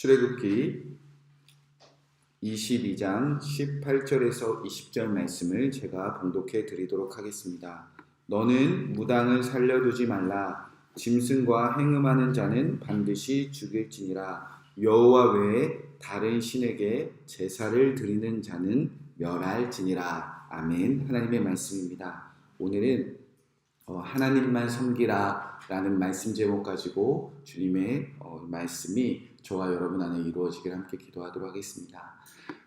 출애굽기 22장 18절에서 20절 말씀을 제가 봉독해 드리도록 하겠습니다. 너는 무당을 살려두지 말라. 짐승과 행음하는 자는 반드시 죽일지니라. 여호와 외에 다른 신에게 제사를 드리는 자는 멸할지니라. 아멘. 하나님의 말씀입니다. 오늘은 어, 하나님만 섬기라 라는 말씀 제목 가지고 주님의 어, 말씀이 저와 여러분 안에 이루어지길 함께 기도하도록 하겠습니다.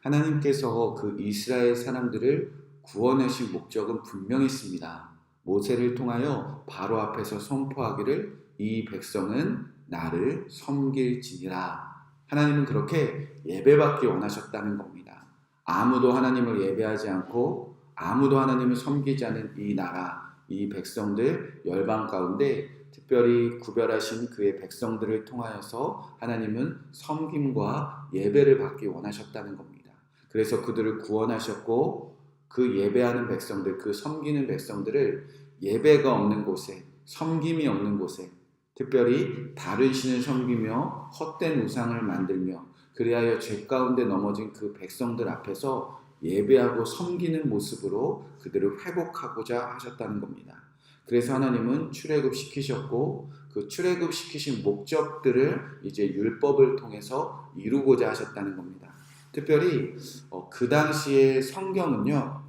하나님께서 그 이스라엘 사람들을 구원하신 목적은 분명했습니다. 모세를 통하여 바로 앞에서 선포하기를 이 백성은 나를 섬길지니라. 하나님은 그렇게 예배받기 원하셨다는 겁니다. 아무도 하나님을 예배하지 않고 아무도 하나님을 섬기지 않은 이 나라, 이 백성들 열방 가운데 특별히 구별하신 그의 백성들을 통하여서 하나님은 섬김과 예배를 받기 원하셨다는 겁니다. 그래서 그들을 구원하셨고 그 예배하는 백성들, 그 섬기는 백성들을 예배가 없는 곳에, 섬김이 없는 곳에, 특별히 다른 신을 섬기며 헛된 우상을 만들며 그리하여 죄 가운데 넘어진 그 백성들 앞에서 예배하고 섬기는 모습으로 그들을 회복하고자 하셨다는 겁니다. 그래서 하나님은 출애굽 시키셨고 그 출애굽 시키신 목적들을 이제 율법을 통해서 이루고자 하셨다는 겁니다. 특별히 어, 그 당시의 성경은요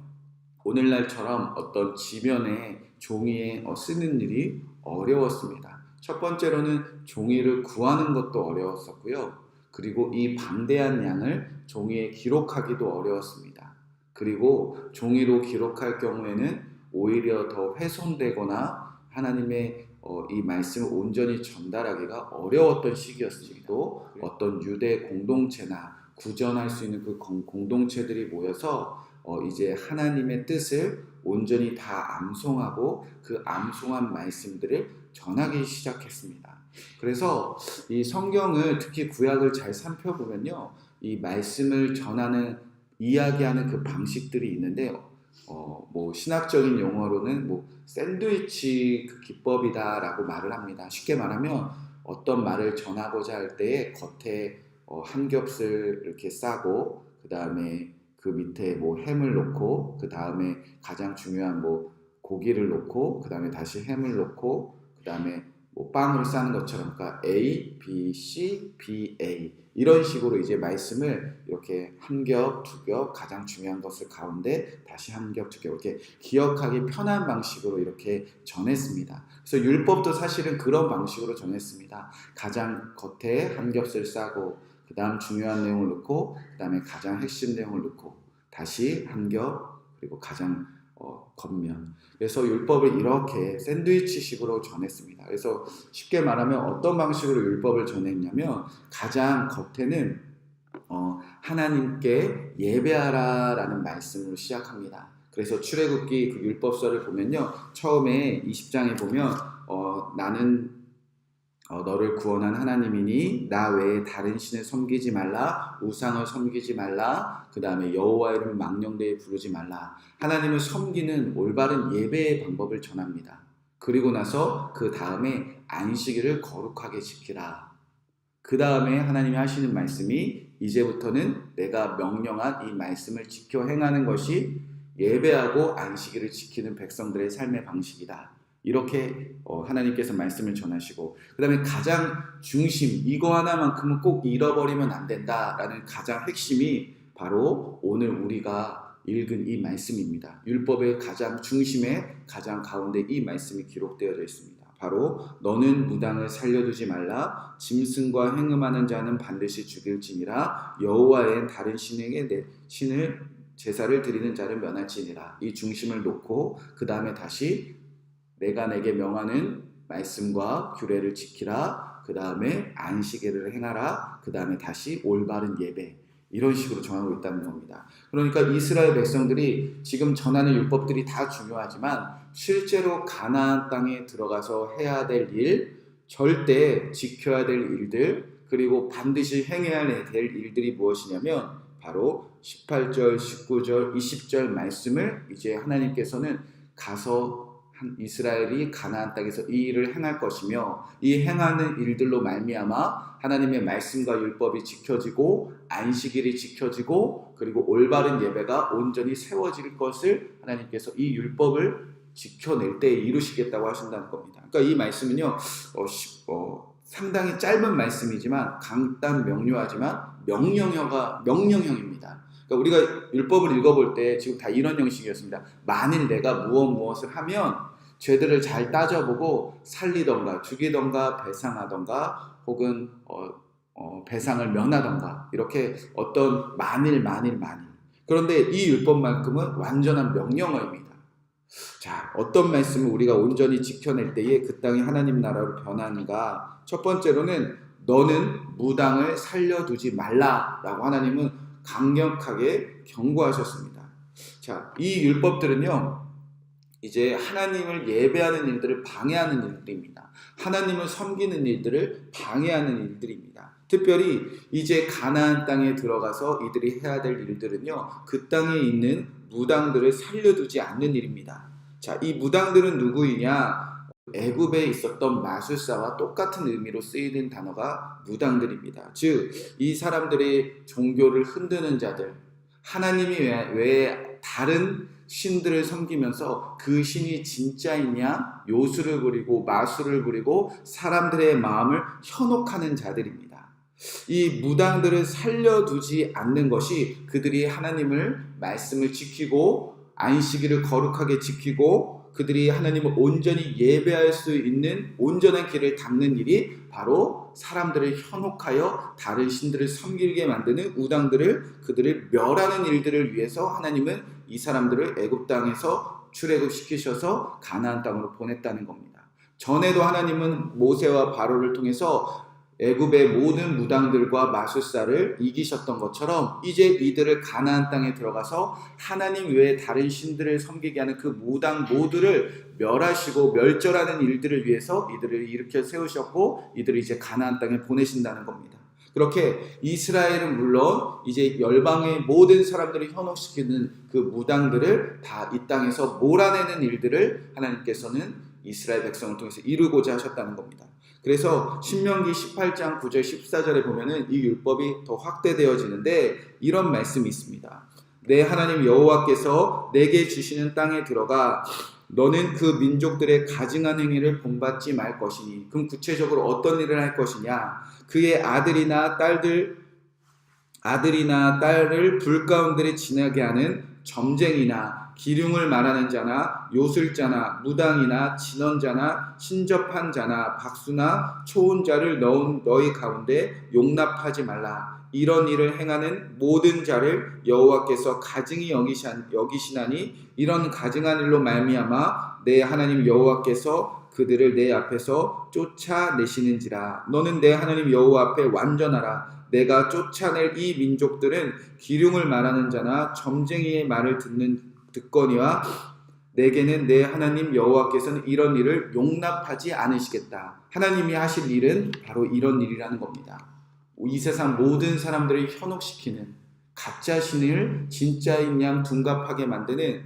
오늘날처럼 어떤 지면에 종이에 어, 쓰는 일이 어려웠습니다. 첫 번째로는 종이를 구하는 것도 어려웠었고요. 그리고 이 방대한 양을 종이에 기록하기도 어려웠습니다. 그리고 종이로 기록할 경우에는 오히려 더 훼손되거나 하나님의 어, 이 말씀을 온전히 전달하기가 어려웠던 시기였습니다. 어떤 유대 공동체나 구전할 수 있는 그 공동체들이 모여서 어, 이제 하나님의 뜻을 온전히 다 암송하고 그 암송한 말씀들을 전하기 시작했습니다. 그래서 이 성경을 특히 구약을 잘 살펴보면요, 이 말씀을 전하는 이야기하는 그 방식들이 있는데 어, 뭐 신학적인 용어로는 뭐 샌드위치 그 기법이다라고 말을 합니다. 쉽게 말하면 어떤 말을 전하고자 할 때에 겉에 어, 한 겹을 이렇게 싸고 그 다음에 그 밑에 뭐 햄을 넣고 그 다음에 가장 중요한 뭐 고기를 넣고 그 다음에 다시 햄을 넣고 그 다음에 뭐 빵을 싸는 것처럼 그러니까 A, B, C, B, A 이런 식으로 이제 말씀을 이렇게 한 겹, 두 겹, 가장 중요한 것을 가운데 다시 한 겹, 두 겹 이렇게 기억하기 편한 방식으로 이렇게 전했습니다. 그래서 율법도 사실은 그런 방식으로 전했습니다. 가장 겉에 한 겹을 싸고 그 다음 중요한 내용을 넣고 그 다음에 가장 핵심 내용을 넣고 다시 한 겹 그리고 가장 어, 겉면. 그래서 율법을 이렇게 샌드위치식으로 전했습니다. 그래서 쉽게 말하면 어떤 방식으로 율법을 전했냐면 가장 겉에는 어, 하나님께 예배하라라는 말씀으로 시작합니다. 그래서 출애굽기 그 율법서를 보면요, 처음에 20장에 보면 어, 나는 어, 너를 구원한 하나님이니 나 외에 다른 신을 섬기지 말라 우상을 섬기지 말라 그 다음에 여호와 이름을 망령되이 부르지 말라. 하나님을 섬기는 올바른 예배의 방법을 전합니다. 그리고 나서 그 다음에 안식일을 거룩하게 지키라. 그 다음에 하나님이 하시는 말씀이 이제부터는 내가 명령한 이 말씀을 지켜 행하는 것이 예배하고 안식일을 지키는 백성들의 삶의 방식이다 이렇게 어, 하나님께서 말씀을 전하시고 그 다음에 가장 중심 이거 하나만큼은 꼭 잃어버리면 안 된다라는 가장 핵심이 바로 오늘 우리가 읽은 이 말씀입니다. 율법의 가장 중심에 가장 가운데 이 말씀이 기록되어져 있습니다. 바로 너는 무당을 살려두지 말라 짐승과 행음하는 자는 반드시 죽일지니라 여호와의 다른 신에게 내 신을 제사를 드리는 자를 면할지니라 이 중심을 놓고 그 다음에 다시 내가 내게 명하는 말씀과 규례를 지키라. 그 다음에 안식일을 행하라. 그 다음에 다시 올바른 예배. 이런 식으로 정하고 있다는 겁니다. 그러니까 이스라엘 백성들이 지금 전하는 율법들이 다 중요하지만 실제로 가나안 땅에 들어가서 해야 될 일, 절대 지켜야 될 일들, 그리고 반드시 행해야 될 일들이 무엇이냐면 바로 18절, 19절, 20절 말씀을 이제 하나님께서는 가서 한 이스라엘이 가나안 땅에서 이 일을 행할 것이며 이 행하는 일들로 말미암아 하나님의 말씀과 율법이 지켜지고 안식일이 지켜지고 그리고 올바른 예배가 온전히 세워질 것을 하나님께서 이 율법을 지켜낼 때 이루시겠다고 하신다는 겁니다. 그러니까 이 말씀은요, 어, 시- 어, 상당히 짧은 말씀이지만 강단 명료하지만 명령형가 명령형입니다. 그러니까 우리가 율법을 읽어볼 때 지금 다 이런 형식이었습니다. 만일 내가 무엇 무엇을 하면 죄들을 잘 따져보고 살리던가 죽이던가 배상하던가 혹은 어, 어, 배상을 면하던가 이렇게 어떤 만일 만일 만일 그런데 이 율법만큼은 완전한 명령어입니다. 자, 어떤 말씀을 우리가 온전히 지켜낼 때에 그 땅이 하나님 나라로 변하는가? 첫 번째로는 너는 무당을 살려두지 말라라고 하나님은 강력하게 경고하셨습니다. 자, 이 율법들은요. 이제 하나님을 예배하는 일들을 방해하는 일들입니다. 하나님을 섬기는 일들을 방해하는 일들입니다. 특별히 이제 가나안 땅에 들어가서 이들이 해야 될 일들은요. 그 땅에 있는 무당들을 살려두지 않는 일입니다. 자, 이 무당들은 누구이냐? 애굽에 있었던 마술사와 똑같은 의미로 쓰이는 단어가 무당들입니다. 즉, 이 사람들의 종교를 흔드는 자들, 하나님이 외- 외에 다른 신들을 섬기면서 그 신이 진짜이냐 요술을 부리고 마술을 부리고 사람들의 마음을 현혹하는 자들입니다. 이 무당들을 살려두지 않는 것이 그들이 하나님을 말씀을 지키고 안식일을 거룩하게 지키고 그들이 하나님을 온전히 예배할 수 있는 온전한 길을 닦는 일이 바로 사람들을 현혹하여 다른 신들을 섬기게 만드는 우당들을 그들을 멸하는 일들을 위해서 하나님은 이 사람들을 애굽 땅에서 출애굽 시키셔서 가나안 땅으로 보냈다는 겁니다. 전에도 하나님은 모세와 바로를 통해서 애굽의 모든 무당들과 마술사를 이기셨던 것처럼 이제 이들을 가나안 땅에 들어가서 하나님 외에 다른 신들을 섬기게 하는 그 무당 모두를 멸하시고 멸절하는 일들을 위해서 이들을 일으켜 세우셨고 이들을 이제 가나안 땅에 보내신다는 겁니다. 그렇게 이스라엘은 물론 이제 열방의 모든 사람들을 현혹시키는 그 무당들을 다 이 땅에서 몰아내는 일들을 하나님께서는 이스라엘 백성을 통해서 이루고자 하셨다는 겁니다. 그래서 신명기 18장 9절 14절에 보면은 이 율법이 더 확대되어지는데 이런 말씀이 있습니다. 내 하나님 여호와께서 내게 주시는 땅에 들어가 너는 그 민족들의 가증한 행위를 본받지 말 것이니 그럼 구체적으로 어떤 일을 할 것이냐? 그의 아들이나 딸들 아들이나 딸을 불 가운데 지나게 하는 점쟁이나 기륭을 말하는 자나 요술자나 무당이나 진언자나 신접한 자나 박수나 초혼자를 넣은 너희 가운데 용납하지 말라. 이런 일을 행하는 모든 자를 여호와께서 가증히 여기시- 여기시나니 이런 가증한 일로 말미암아 내 하나님 여호와께서 그들을 내 앞에서 쫓아내시는지라 너는 내 하나님 여호와 앞에 완전하라 내가 쫓아낼 이 민족들은 기륭을 말하는 자나 점쟁이의 말을 듣는 듣거니와 내게는 내 하나님 여호와께서는 이런 일을 용납하지 않으시겠다. 하나님이 하실 일은 바로 이런 일이라는 겁니다. 이 세상 모든 사람들을 현혹시키는 가짜 신을 진짜인 양 둔갑하게 만드는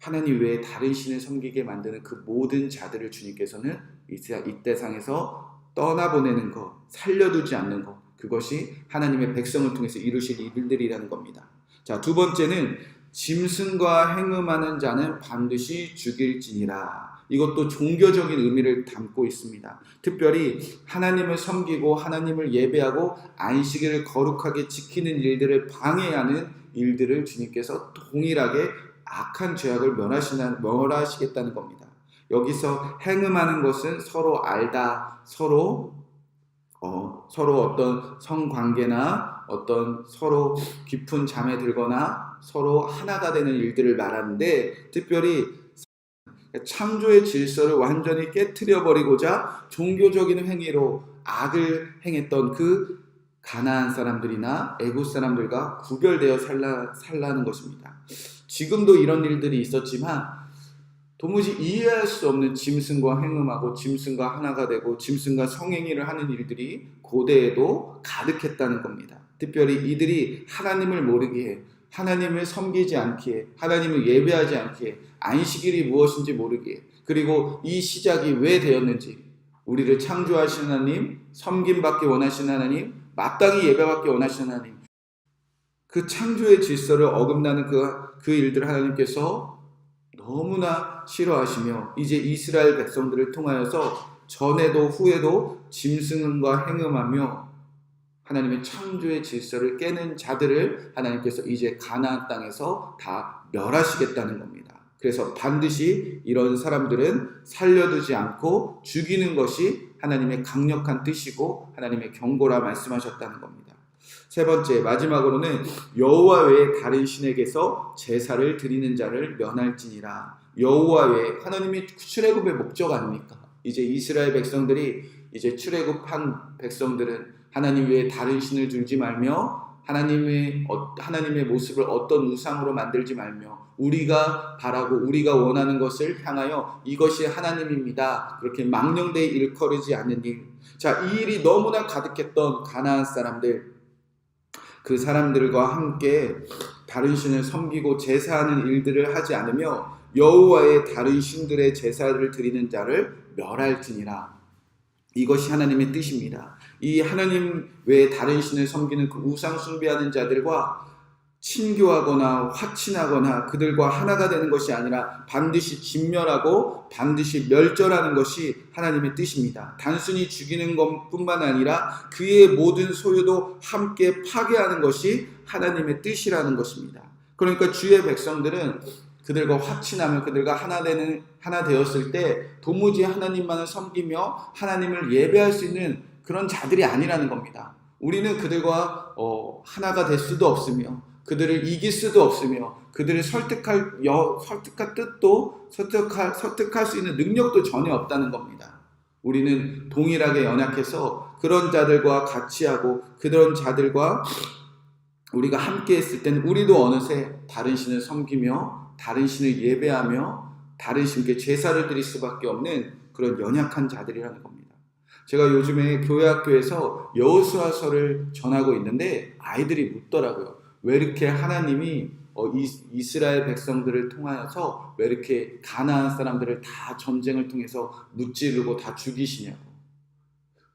하나님 외에 다른 신을 섬기게 만드는 그 모든 자들을 주님께서는 이 세상에서 떠나보내는 것, 살려두지 않는 것, 그것이 하나님의 백성을 통해서 이루실 일들이라는 겁니다. 자, 두 번째는 짐승과 행음하는 자는 반드시 죽일지니라. 이것도 종교적인 의미를 담고 있습니다. 특별히 하나님을 섬기고 하나님을 예배하고 안식일을 거룩하게 지키는 일들을 방해하는 일들을 주님께서 동일하게 악한 죄악을 면하시나, 멸하시겠다는 겁니다. 여기서 행음하는 것은 서로 알다, 서로 어, 서로 어떤 성관계나 어떤 서로 깊은 잠에 들거나 서로 하나가 되는 일들을 말하는데 특별히 창조의 질서를 완전히 깨뜨려 버리고자 종교적인 행위로 악을 행했던 그 가나안 사람들이나 애굽 사람들과 구별되어 살라, 살라는 것입니다. 지금도 이런 일들이 있었지만 도무지 이해할 수 없는 짐승과 행음하고 짐승과 하나가 되고 짐승과 성행위를 하는 일들이 고대에도 가득했다는 겁니다. 특별히 이들이 하나님을 모르기에 하나님을 섬기지 않기에 하나님을 예배하지 않기에 안식일이 무엇인지 모르기에 그리고 이 시작이 왜 되었는지 우리를 창조하신 하나님, 섬김받기 원하시는 하나님, 마땅히 예배받기 원하시는 하나님 그 창조의 질서를 어긋나는 그, 그 일들을 하나님께서 너무나 싫어하시며 이제 이스라엘 백성들을 통하여서 전에도 후에도 짐승과 행음하며 하나님의 창조의 질서를 깨는 자들을 하나님께서 이제 가나안 땅에서 다 멸하시겠다는 겁니다. 그래서 반드시 이런 사람들은 살려두지 않고 죽이는 것이 하나님의 강력한 뜻이고 하나님의 경고라 말씀하셨다는 겁니다. 세 번째 마지막으로는 여호와 외에 다른 신에게서 제사를 드리는 자를 면할지니라. 여호와 외에 하나님이 출애굽의 목적 아닙니까? 이제 이스라엘 백성들이 이제 출애굽한 백성들은 하나님 외에 다른 신을 줄지 말며 하나님의 어, 하나님의 모습을 어떤 우상으로 만들지 말며 우리가 바라고 우리가 원하는 것을 향하여 이것이 하나님입니다. 그렇게 망령되이 일컬이지 않는 일. 자, 이 일이 너무나 가득했던 가나안 사람들 그 사람들과 함께 다른 신을 섬기고 제사하는 일들을 하지 않으며 여호와의 다른 신들의 제사를 드리는 자를 멸할지니라. 이것이 하나님의 뜻입니다. 이 하나님 외에 다른 신을 섬기는 그 우상 숭배하는 자들과 친교하거나 화친하거나 그들과 하나가 되는 것이 아니라 반드시 진멸하고 반드시 멸절하는 것이 하나님의 뜻입니다. 단순히 죽이는 것뿐만 아니라 그의 모든 소유도 함께 파괴하는 것이 하나님의 뜻이라는 것입니다. 그러니까 주의 백성들은 그들과 화친하며 그들과 하나 되는 하나 되었을 때 도무지 하나님만을 섬기며 하나님을 예배할 수 있는 그런 자들이 아니라는 겁니다. 우리는 그들과 어, 하나가 될 수도 없으며 그들을 이길 수도 없으며 그들을 설득할 여, 설득할 뜻도 설득할 설득할 수 있는 능력도 전혀 없다는 겁니다. 우리는 동일하게 연약해서 그런 자들과 같이 하고 그런 자들과 우리가 함께 했을 때는 우리도 어느새 다른 신을 섬기며 다른 신을 예배하며 다른 신께 제사를 드릴 수밖에 없는 그런 연약한 자들이라는 겁니다. 제가 요즘에 교회 학교에서 여호수아서를 전하고 있는데 아이들이 묻더라고요. 왜 이렇게 하나님이 어, 이스라엘 백성들을 통하여서 왜 이렇게 가나안 사람들을 다 전쟁을 통해서 무찌르고 다 죽이시냐고.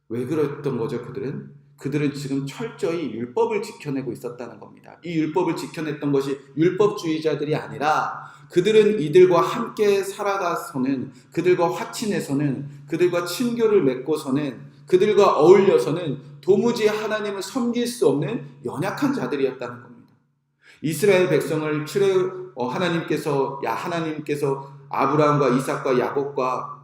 왜 그랬던 거죠, 그들은? 그들은 지금 철저히 율법을 지켜내고 있었다는 겁니다. 이 율법을 지켜냈던 것이 율법주의자들이 아니라 그들은 이들과 함께 살아가서는 그들과 화친해서는 그들과 친교를 맺고서는 그들과 어울려서는 도무지 하나님을 섬길 수 없는 연약한 자들이었다는 겁니다. 이스라엘 백성을 출애 어, 하나님께서 야 하나님께서 아브라함과 이삭과 야곱과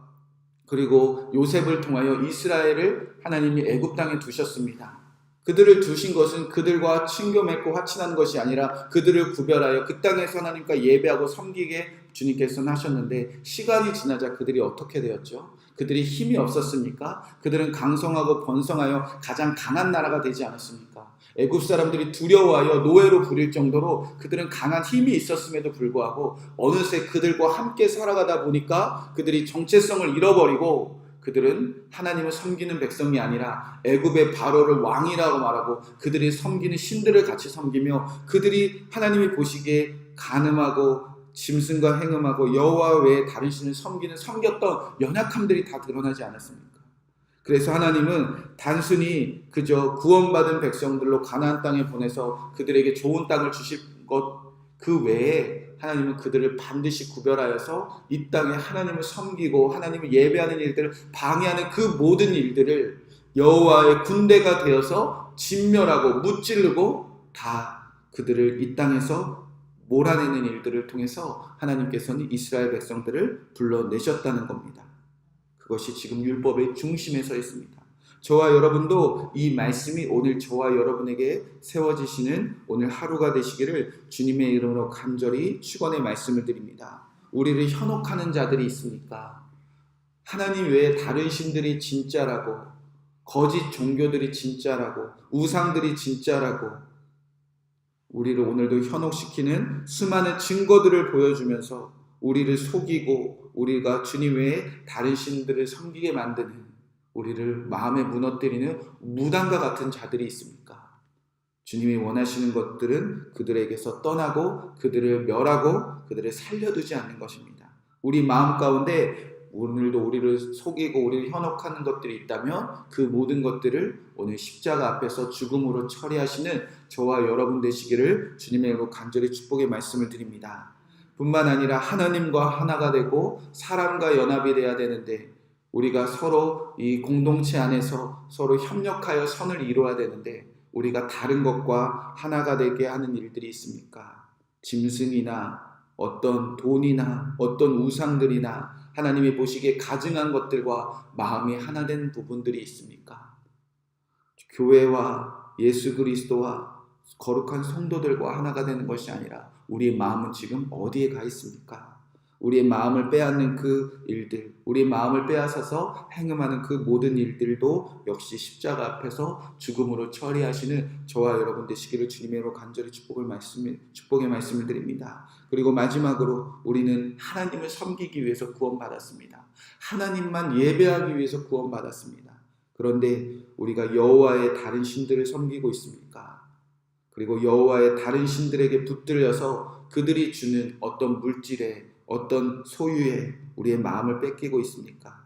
그리고 요셉을 통하여 이스라엘을 하나님이 애굽 땅에 두셨습니다. 그들을 두신 것은 그들과 친교 맺고 화친한 것이 아니라 그들을 구별하여 그 땅에서 하나님과 예배하고 섬기게 주님께서는 하셨는데 시간이 지나자 그들이 어떻게 되었죠? 그들이 힘이 없었습니까? 그들은 강성하고 번성하여 가장 강한 나라가 되지 않았습니까? 애굽 사람들이 두려워하여 노예로 부릴 정도로 그들은 강한 힘이 있었음에도 불구하고 어느새 그들과 함께 살아가다 보니까 그들이 정체성을 잃어버리고 그들은 하나님을 섬기는 백성이 아니라 애굽의 바로를 왕이라고 말하고 그들이 섬기는 신들을 같이 섬기며 그들이 하나님이 보시기에 가늠하고 짐승과 행음하고 여호와 외에 다른 신을 섬기는 섬겼던 연약함들이 다 드러나지 않았습니까? 그래서 하나님은 단순히 그저 구원받은 백성들로 가나안 땅에 보내서 그들에게 좋은 땅을 주실 것 그 외에 하나님은 그들을 반드시 구별하여서 이 땅에 하나님을 섬기고 하나님을 예배하는 일들을 방해하는 그 모든 일들을 여호와의 군대가 되어서 진멸하고 무찌르고 다 그들을 이 땅에서 몰아내는 일들을 통해서 하나님께서는 이스라엘 백성들을 불러내셨다는 겁니다. 그것이 지금 율법의 중심에 서 있습니다. 저와 여러분도 이 말씀이 오늘 저와 여러분에게 세워지시는 오늘 하루가 되시기를 주님의 이름으로 간절히 축원의 말씀을 드립니다. 우리를 현혹하는 자들이 있습니까? 하나님 외에 다른 신들이 진짜라고 거짓 종교들이 진짜라고 우상들이 진짜라고 우리를 오늘도 현혹시키는 수많은 증거들을 보여주면서 우리를 속이고 우리가 주님 외에 다른 신들을 섬기게 만드는 우리를 마음에 무너뜨리는 무당과 같은 자들이 있습니까? 주님이 원하시는 것들은 그들에게서 떠나고 그들을 멸하고 그들을 살려두지 않는 것입니다. 우리 마음 가운데 오늘도 우리를 속이고 우리를 현혹하는 것들이 있다면 그 모든 것들을 오늘 십자가 앞에서 죽음으로 처리하시는 저와 여러분 되시기를 주님의 간절히 축복의 말씀을 드립니다. 뿐만 아니라 하나님과 하나가 되고 사람과 연합이 돼야 되는데 우리가 서로 이 공동체 안에서 서로 협력하여 선을 이루어야 되는데 우리가 다른 것과 하나가 되게 하는 일들이 있습니까? 짐승이나 어떤 돈이나 어떤 우상들이나 하나님이 보시기에 가증한 것들과 마음이 하나 된 부분들이 있습니까? 교회와 예수 그리스도와 거룩한 성도들과 하나가 되는 것이 아니라 우리의 마음은 지금 어디에 가 있습니까? 우리의 마음을 빼앗는 그 일들, 우리의 마음을 빼앗아서 행음하는 그 모든 일들도 역시 십자가 앞에서 죽음으로 처리하시는 저와 여러분 되시기를 주님으로 간절히 축복을 말씀, 축복의 말씀을 드립니다. 그리고 마지막으로 우리는 하나님을 섬기기 위해서 구원받았습니다. 하나님만 예배하기 위해서 구원받았습니다. 그런데 우리가 여호와의 다른 신들을 섬기고 있습니까? 그리고 여호와의 다른 신들에게 붙들려서 그들이 주는 어떤 물질에 어떤 소유에 우리의 마음을 뺏기고 있습니까?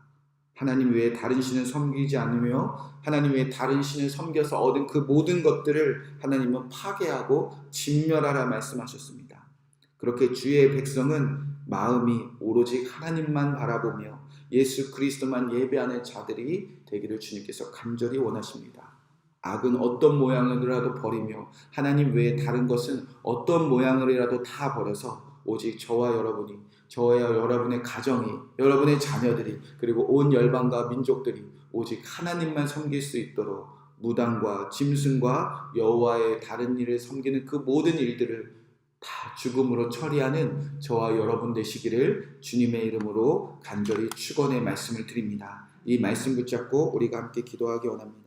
하나님 외에 다른 신을 섬기지 않으며 하나님 외에 다른 신을 섬겨서 얻은 그 모든 것들을 하나님은 파괴하고 진멸하라 말씀하셨습니다. 그렇게 주의 백성은 마음이 오로지 하나님만 바라보며 예수 그리스도만 예배하는 자들이 되기를 주님께서 간절히 원하십니다. 악은 어떤 모양이라도 버리며 하나님 외에 다른 것은 어떤 모양이라도 다 버려서 오직 저와 여러분이 저와 여러분의 가정이 여러분의 자녀들이 그리고 온 열방과 민족들이 오직 하나님만 섬길 수 있도록 무당과 짐승과 여호와의 다른 일을 섬기는 그 모든 일들을 다 죽음으로 처리하는 저와 여러분 되시기를 주님의 이름으로 간절히 축원의 말씀을 드립니다. 이 말씀 붙잡고 우리가 함께 기도하기 원합니다.